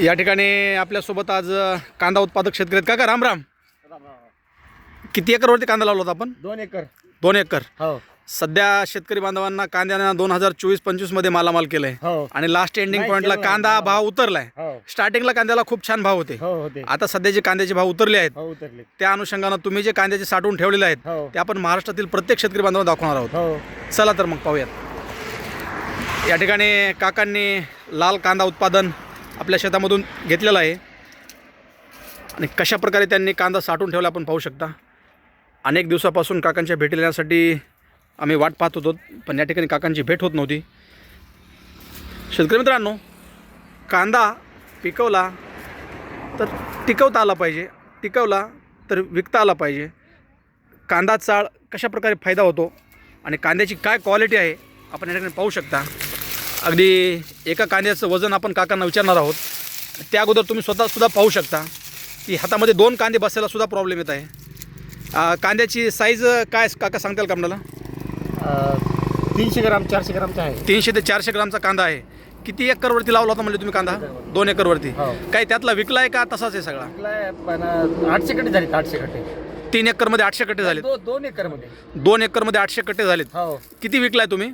या ठिकाणी आपल्यासोबत आज कांदा उत्पादक शेतकरी आहेत. काका राम राम. किती एकरवरती कांदा लावला होता आपण? दोन एकर. दोन एकर. हो. सध्या शेतकरी बांधवांना कांद्यानं दोन हजार चोवीस पंचवीसमध्ये मालामाल केलाय. हो. आणि लास्ट एंडिंग नाही, केलं. कांदा हो. भाव उतरलाय. हो. स्टार्टिंगला कांद्याला खूप छान भाव होते. हो होते. आता सध्याचे कांद्याचे भाव उतरले आहेत हो उतरले. त्या अनुषंगानं तुम्ही जे कांद्याचे साठवून ठेवलेले आहेत हो. ते आपण महाराष्ट्रातील प्रत्येक शेतकरी बांधवांना दाखवणार आहोत. हो. चला तर मग पाहूयात. या ठिकाणी काकांनी लाल कांदा उत्पादन आपल्या शेतामधून घेतलेला आहे. आणि कशा प्रकारे त्यांनी कांदा साठवून ठेवला आपण पाहू शकता. अनेक दिवसापासून काकांच्या भेटी येण्यासाठी आम्ही वाट पाहत होतो पण या ठिकाणी काकांची भेट होत नव्हती. शेतकरी मित्रांनो कांदा पिकवला तर टिकवता आला पाहिजे. टिकवला तर विकता आला पाहिजे. कांदा चाळ कशा प्रकारे फायदा होतो आणि कांद्याची काय क्वालिटी आहे आपण या ठिकाणी पाहू शकता. अगदी एका कांद्याचं वजन आपण काकांना विचारणार आहोत. त्या अगोदर तुम्ही स्वतःसुद्धा पाहू शकता की हातामध्ये दोन कांदे बसायला सुद्धा प्रॉब्लेम येत आहे. कांद्याची साईज काय काका सांगताल का आपल्याला? तीनशे ग्राम चारशे ग्रामचा आहे. तीनशे ते चारशे ग्रामचा कांदा आहे. किती एकरवरती लावला होता म्हणजे तुम्ही कांदा? दोन एकरवरती. हो. काही त्यातला विकला आहे का तसाच आहे सगळा? आठशे कट्टे झाले आठशे कट्टे. तीन एकरमध्ये आठशे कट्टे झालेत. दो- दोन एकरमध्ये दोन एकरमध्ये आठशे कट्टे झालेत. हो. किती विकलाय तुम्ही?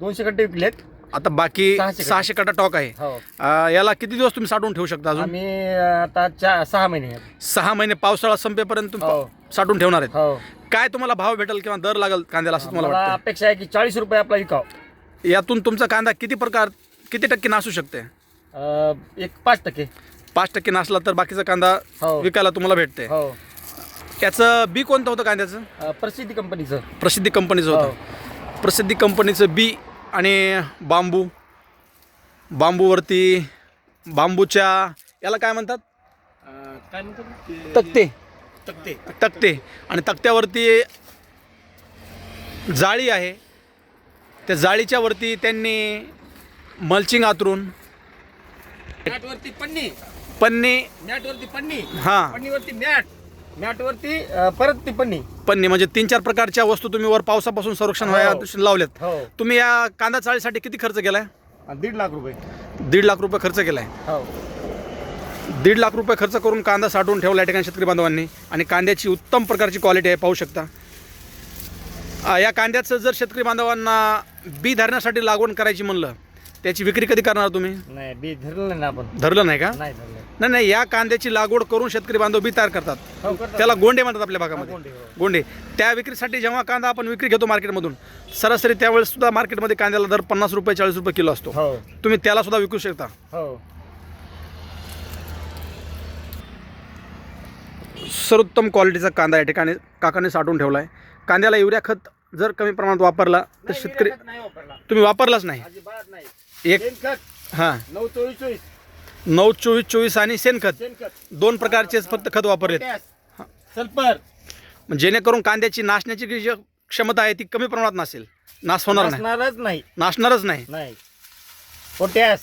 दोनशे कट्टे विकलेत. आता बाकी सहाशे. सहाशे टॉक आहे. हो. याला किती दिवस तुम्ही साठवून ठेवू शकता अजून? आम्ही आता सहा महिने आहेत. सहा महिने पावसाळा संपेपर्यंत तुम्ही हो. पा- साठवून ठेवणार आहेत. हो. काय तुम्हाला भाव भेटेल किंवा दर लागेल कांद्याला असं तुम्हाला मला वाटतं? अपेक्षा आहे की चाळीस रुपये आपला विकाव. यातून तुमचा कांदा किती प्रकार किती टक्के नासू शकते? अं, एक पाच टक्के. पाच टक्के नासला तर बाकीचा कांदा हो. विकायला तुम्हाला भेटते. हो. याचं बी कोणतं होतं कांद्याचं? अं, प्रसिद्धी कंपनीचं. प्रसिद्धी कंपनीचं होतं. प्रसिद्धी कंपनीचं बी आणि बांबू. बांबूवरती बांबूच्या याला काय म्हणतात? काय म्हणतात तक्ते. तक्ते. तक्ते आणि तक्त्यावरती जाळी आहे. त्या जाळीच्या वरती त्यांनी मल्चिंग आतरून मॅटवरती पन्नी. पन्नी. मॅटवरती पन्नी. हां. पन्नीवरती मॅट. मॅटवरती परत ती पन्नी. पन्नी म्हणजे तीन चार प्रकारच्या वस्तू तुम्ही वर पावसापासून संरक्षण हो. व्हायला लावल्यात. हो. तुम्ही या कांदा चाळीसाठी किती खर्च केलाय? दीड लाख रुपये. दीड लाख रुपये खर्च केलाय. हो. दीड लाख रुपये खर्च करून कांदा साठवून ठेवला या ठिकाणी शेतकरी बांधवांनी आणि कांद्याची उत्तम प्रकारची क्वालिटी आहे पाहू शकता. या कांद्याचं जर शेतकरी बांधवांना बी धरण्यासाठी लागवड करायची म्हणलं त्याची विक्री कधी करणार तुम्ही? नाही बी धरलं नाही ना आपण. धरलं नाही का? नाही धरलं. नाही नाही या कांद्याची लागवड करून शेतकरी बांधव बी तयार करतात. हो करतात. त्याला गोंडे म्हणतात आपल्या भागामध्ये. गोंडे, हो. गोंडे. त्या विक्रीसाठी जेव्हा कांदा आपण विक्री घेतो मार्केटमधून सरासरी त्यावेळेस सुद्धा मार्केटमध्ये कांद्याला दर पन्नास रुपये चाळीस रुपये किलो असतो. हो. तुम्ही त्याला सुद्धा विकू शकता. हो. सर्वोत्तम क्वालिटीचा कांदा या ठिकाणी काकाने साठवून ठेवला आहे कांद्याला युरिया खत जर कमी प्रमाणात वापरला तर शेतकरी तुम्ही वापरलाच नाही. एक शेणखत. हां. नऊ चोवीस चोवीस. नऊ चोवीस चोवीस आणि शेणखत. शेणखत. दोन प्रकारचेच फक्त खत वापरलेत. Potash, sulphur. मग जेणेकरून कांद्याची नाशण्याची जी क्षमता आहे ती कमी प्रमाणात नसेल. नाश होणार नाही. नाशणारच नाही. नाही. पोटॅश.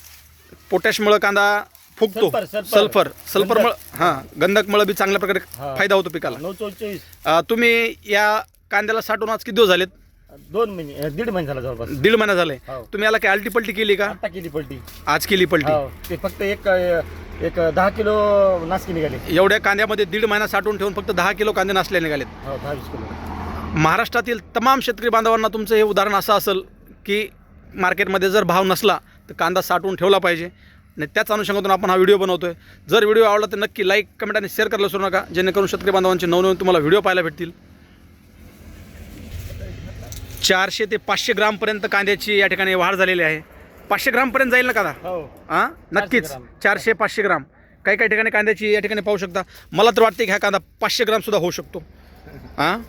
पोटॅशमुळं कांदा फुगतो. Sulphur, sulphur. सल्फर. सल्फरमुळं हां. गंधकमुळं बी चांगल्या प्रकारे हा. फायदा होतो पिकाला. नऊ चोवीस चोवीस. अं, तुम्ही या कांद्याला साठवून आज किती दिवस झालेत? दोन महिने दीड महिने झाला जवळपास. दीड महिना झाले हो. तुम्ही याला काय अल्टी पलटी केली का? आता केली पलटी. आज केली पलटी. हो ते फक्त एक एक दहा किलो नासकी निघाली. एवढ्या कांद्यामध्ये दीड महिना साठवून ठेवून फक्त दहा किलो कांदे नासले निघालेत. हो दहा वीस किलो. महाराष्ट्रातील तमाम शेतकरी बांधवांना तुमचं हे उदाहरण असं असेल की मार्केटमध्ये जर भाव नसला तर कांदा साठवून ठेवला पाहिजे. आणि त्याच अनुषंगातून आपण हा व्हिडिओ बनवतोय. जर व्हिडिओ आवडला तर नक्की लाईक कमेंट आणि शेअर करायला विसरू नका. जेणेकरून शेतकरी बांधवांचे नवनवीन तुम्हाला व्हिडिओ पाहायला भेटतील. चारशे ते पाचशे ग्रामपर्यंत कांद्याची या ठिकाणी वाढ झालेली आहे. पाचशे ग्रामपर्यंत जाईल ना कांदा हो. हां? नक्कीच. ग्राम. चारशे पाचशे ग्राम. काही काही ठिकाणी कांद्याची या ठिकाणी पाहू शकता. मला तर वाटते की हा कांदा पाचशे ग्रामसुद्धा होऊ शकतो. हां?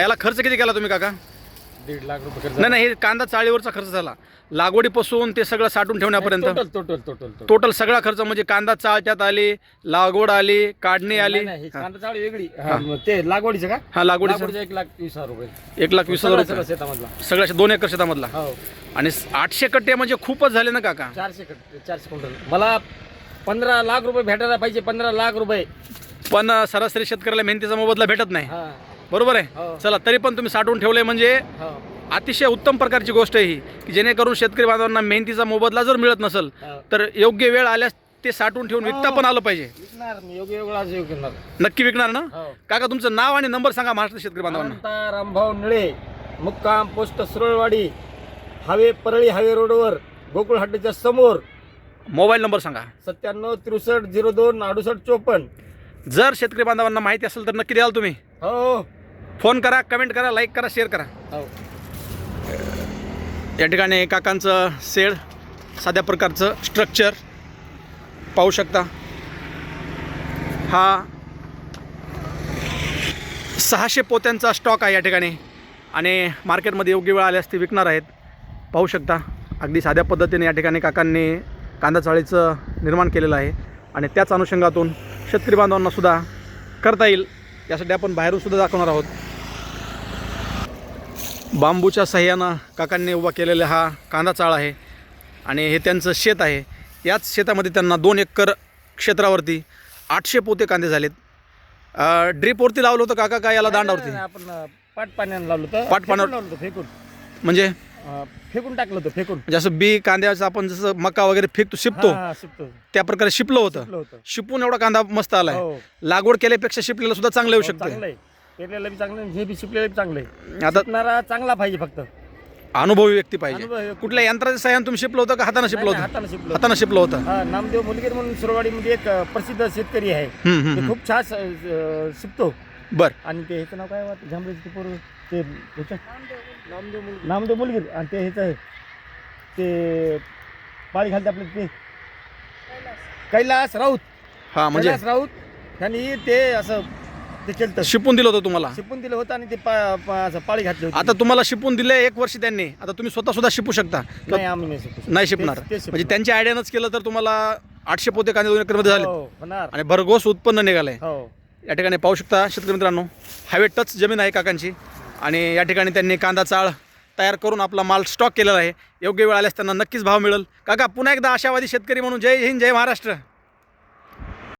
याला खर्च किती केला तुम्ही काका? दीड लाख रुपये खर्च नाही नाही हे कांदा चाळीवरचा खर्च झाला. लागवडीपासून ते सगळं साठवून ठेवण्यापर्यंत. Total total total total total सगळा खर्च म्हणजे कांदा चाळत्यात आली लागवड आली काढणी आली. कांदा चाळी वेगळी. हा, ते लागवडीचं का? हा लागवडीचा. लागवडीचं एक लाख वीस हजार रुपये. एक लाख वीस हजार सगळं रुपये. सगळं शेतामधला. सगळ्या दोन एकर शेतामधला. हो. आणि आठशे कट्टे म्हणजे खूपच झाले ना काका? चारशे कट- चारशे क्विंटल. मला पंधरा लाख रुपये भेटायला पाहिजे पंधरा लाख रुपये. पण सरासरी शेतकऱ्याला मेहनतीचा मोबदला भेटत नाही. हा. बरोबर हो. आहे चला तरी पण तुम्ही साठवून ठेवलंय म्हणजे हो. अतिशय उत्तम प्रकारची गोष्ट आहे ही की जेणेकरून शेतकरी बांधवांना मेहनतीचा मोबदला जर मिळत नसेल हो. तर योग्य वेळ आल्यास ते साठवून ठेवून विकता पण आलं पाहिजे. विकणार मी योग्य वेगळा आज विकणार नक्की विकणार ना? हो. काका तुमचं नाव आणि नंबर सांगा महाराष्ट्र शेतकरी बांधवांना. अनंता रामभाऊ निळे मुक्काम पोस्ट सुरळवाडी हावे परळी हावे रोडवर गोकुळ हॉटेलच्या समोर. मोबाईल नंबर सांगा. सत्त्याण्णव त्रेसष्ट झिरो दोन अडुसष्ट चोपन्न. जर शेतकरी बांधवांना माहिती असेल तर नक्की द्याल तुम्ही. हो. फोन करा कमेंट करा लाईक करा शेअर करा. हो. या ठिकाणी काकांचं सेड साध्या प्रकारचं स्ट्रक्चर पाहू शकता. हा सहाशे पोत्यांचा स्टॉक आहे या ठिकाणी. आणि मार्केटमध्ये योग्य वेळ आल्यास ते विकणार आहेत. पाहू शकता. अगदी साध्या पद्धतीने या ठिकाणी काकांनी कांदा चाळीचं निर्माण केलेलं आहे. आणि त्याच अनुषंगातून शेतकरी बांधवांनासुद्धा करता येईल. यासाठी आपण बाहेरून सुद्धा दाखवणार आहोत. बांबूच्या सहाय्यानं काकांनी उभा केलेला हा कांदा चाळ आहे आणि हे त्यांचं शेत आहे. याच शेतामध्ये त्यांना दोन एकर क्षेत्रावरती आठशे पोते कांदे झालेत. ड्रीपवरती लावलं होतं काका का याला दांडावरती? आपण पाट पाण्यानं लावलं होतं. पाट पाण्यावर- लावलं होतं फेकून. म्हणजे? फेकून टाकलं होतं फेकून. म्हणजे असं बी कांद्याचं आपण जसं मका वगैरे फेकतो शिपतो त्या प्रकारे शिपलं होतं. शिपून एवढा कांदा मस्त आला आहे हो. लागवड केल्यापेक्षा शिपलेलं सुद्धा चांगलं येऊ हो, शकतं पेरलेलं बी चांगलं हे बी शिपलेलं बी चांगलं आहे. आता शिपणारा चांगला पाहिजे फक्त. अनुभवी व्यक्ती पाहिजे. कुठल्या यंत्राच्या सहाय्यानं तुम्ही शिपलं होतं का हातानं शिपलं नाही, नाही, होतं? हातानं शिपलं हातानं शिपलं होतं. हा नामदेव मुलगीर म्हणून सुरवाडीमध्ये एक अं, प्रसिद्ध शेतकरी आहे. हम्म, हम्म, ते हम्म. खूप छान स- अं, शिपतो बरं. आणि ते ह्याचं नाव काय वाटतं झांबरेचं ते पोरं ते ह्याचं? नामदेव मुलगीर. आणि ते ह्याचं ते पाळी घालते आपलं ते. कैलास. राऊत. हा म्हणजे? कैलास राऊत. त्यांनी ते असं ते केलं शिपून दिलं होतं तुम्हाला? शिपून दिलं होतं आणि ते पा- पा- असं पाळी घातली होती. आता तुम्हाला शिपून दिले एक वर्ष त्यांनी. आता तुम्ही स्वतः सुद्धा शिपू शकता. नाही आम्ही नाही शिकू शकत. नाही शिपणार. म्हणजे. त्यांच्या आयडियानंच केलं तर तुम्हाला आठशे पोते कांदे दोन एकरमध्ये झाले हो, होणार. आणि भरघोस उत्पन्न निघालंय. हो. या ठिकाणी पाहू शकता शेतकरी मित्रांनो हायवे टच जमीन आहे काकांची. आणि या ठिकाणी त्यांनी कांदा चाळ तयार करून आपला माल स्टॉक केलेला आहे. योग्य वेळ आल्यास त्यांना नक्कीच भाव मिळेल. काका पुन्हा एकदा आशावादी शेतकरी म्हणून जय हिंद जय महाराष्ट्र.